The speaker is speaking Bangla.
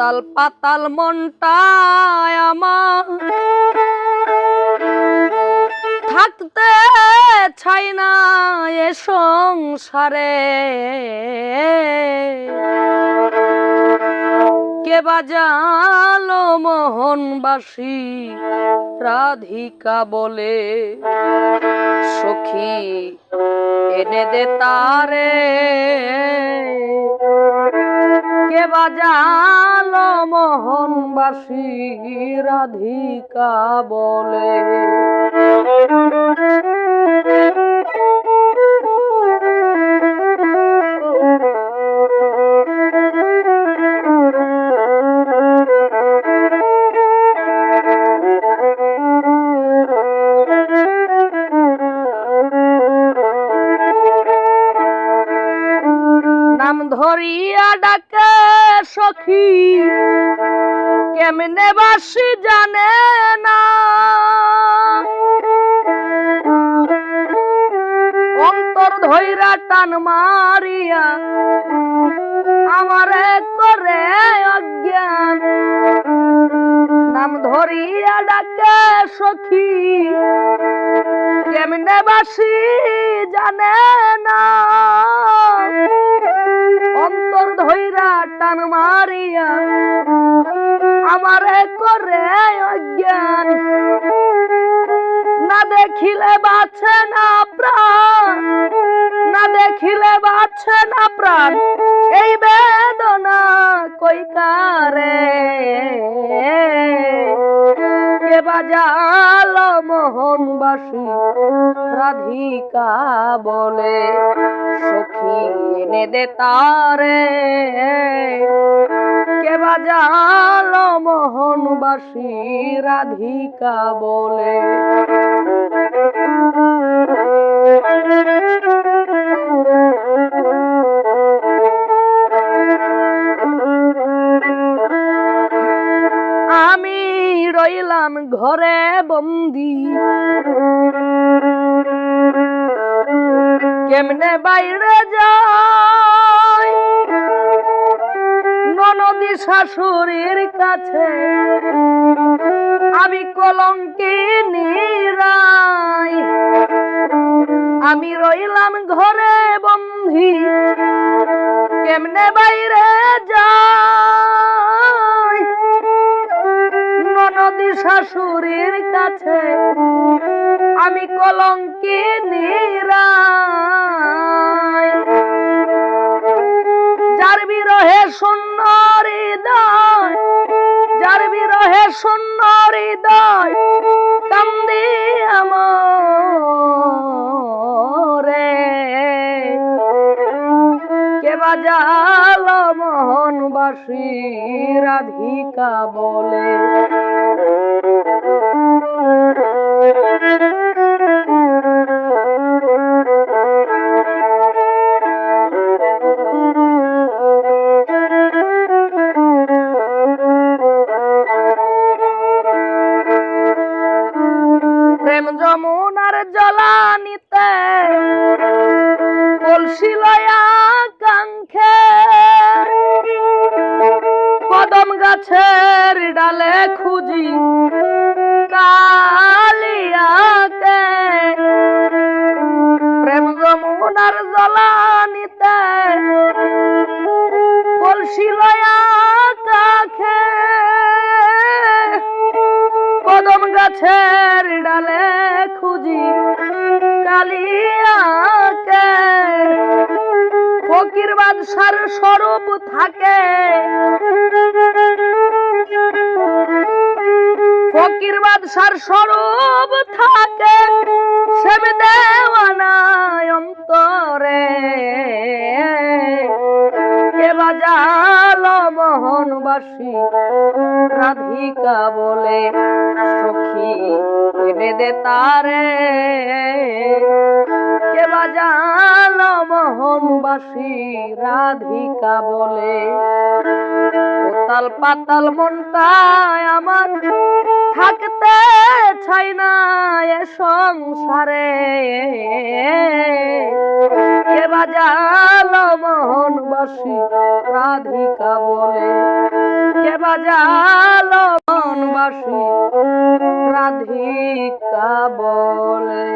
উতাল পাতাল মনটায় আমার। থাকতে চাই না এ সংসারে। কে বাজালো মোহনবাসী, রাধিকা বলে, সখী, এনে দে তারে। বাজালো মোহনবাসী রাধিকা বলে। নাম ধরিয়া ডাকে, সখী। কেমনে বাসি জানে না। অন্তর ধৈরা টান মারিয়া, আমারে করে অজ্ঞান। নাম ধরিয়া ডাকে, সখী। কেমনে বাসি জানে না। মারিয়া আমারে করে অজ্ঞান। না দেখিলে বাছে না প্রাণ। না দেখিলে বাছে না প্রাণ। এই বেদনা কই কারে? কে বাজাল মোহনবাসী? রাধিকা বলে সখী দে তারে। কে বাজাল মোহনবাসী রাধিকা বলে। আমি রইলাম ঘরে বন্দি। কেমনে বাইরে যাই? ননদি শাশুড়ির কাছে আমি কলঙ্কি নিরাই। আমি রইলাম ঘরে বন্ধি, কেমনে বাইরে যাই? ননদি শাশুড়ির কাছে আমি কলঙ্কি নিরাই। শূন্য হৃদয় যার বিরহে শূন্য হৃদয় কান্দি আমরে। কে বাজাল মোহনবাসী রাধিকা বলে? গাছের ডালে খুঁজি কালিয়াকে। ফকির বাদশার স্বরূপ থাকে। ফকির বাদশার স্বরূপ থাকে রাধিকা বলে, সখী এনে দে তারে। কে বাজাল মোহনবাসী? রাধিকা বলে উতাল পাতাল মনটায় আমার থাকতে চাই না এ সংসারে। কে বাজাল মোহনবাসী? রাধিকা বলে কে বাজালো মনবাসী রাধিকা বলে।